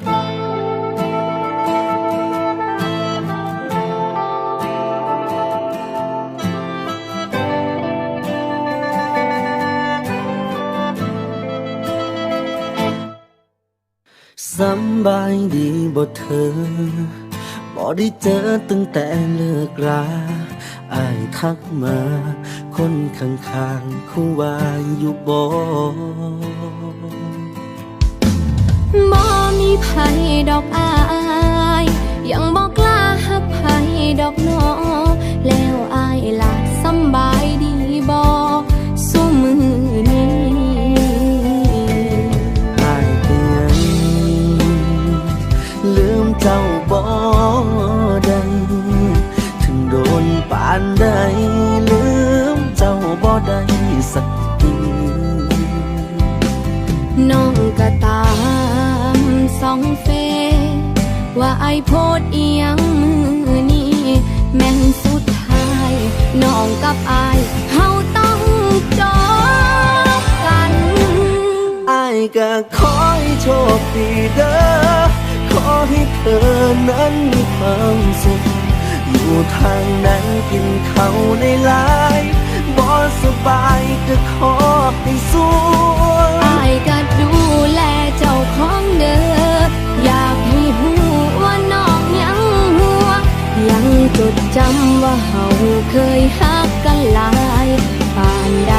สบายดีบ่เธอ บ่ได้เจอตั้งแต่เลิกราอายทักมา คนข้างๆเขาว่าอยู่บ่ บ่มีไผดอกอาย ยังบอกกล้าหักไผดอกหนอแล้วอายล่ะสำบายดีบ่สู้มือนี้อายก็ยังลืมเจ้าบ่ได้ถึงโดนปานใดลืมเจ้าบ่ได้สักทีน้องก็ตา สองเฟ ว่าไอโพดเอียงมือนี้แม่นสุดท้ายน้องกับอายเฮาต้องจบกันอายก็ขอให้โชคดีเด้อขอให้เธอนั้นมีความสุขอยู่ทางนั้นกินเขาในหลายบ่สบายก็ขอให้สู้ จดจำว่าเฮาเคยฮักกันหลายป่านใด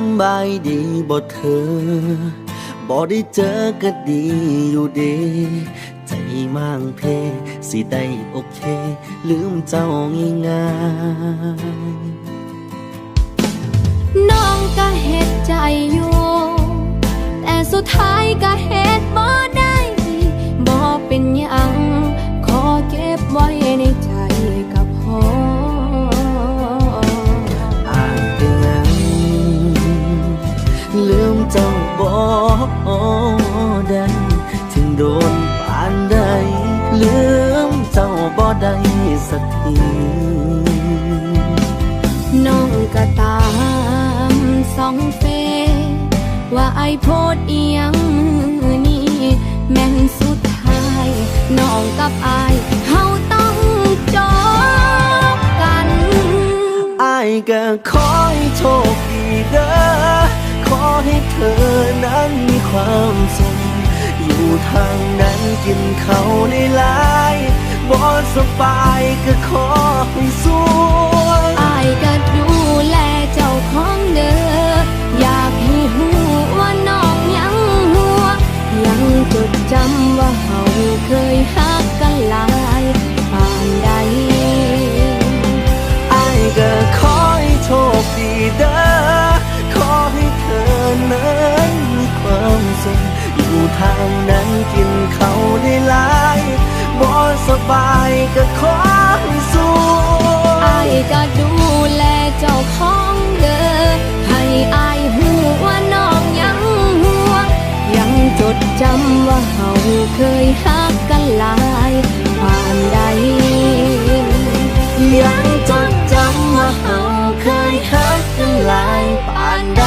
ำบายดีบ่เธอ บ่ได้เจอก็ดีอยู่เดใจมั่างเพสิได้โอเค ลืมเจ้าง่ายน้องก็เฮ็ดใจอยู่ แต่สุดท้ายก็เฮ็ สักทีน้องก็ตามสองเฟ ว่าไอโพดอียงมือนี้แม่นสุดท้ายน้องกับไอเฮาต้องจบกันไอก็ขอให้โชคดีเด้อขอให้เธอนั้นมีความสุขอยู่ทางนั้นกินเขาวในหลาย สบายก็ขอให้สู้อายก็ดูแลเจ้าของเด้ออยากให้หูว่าน้องยังหัว ยังจดจำว่าเฮาเคยฮักกันหลายปานใดอายก็ขอให้โชคดีเด้อขอให้เธอนั้นมีความสุขอยู่ทาง บายก็ขอให้สู้อายก็ดูแลเจ้าของเด้อให้อายหูว่าน้องยังหัวยังจดจำว่าเฮาเคยฮักกันหลายปานใด ยังจดจำว่าเฮาเคยหักกันหลายปานใด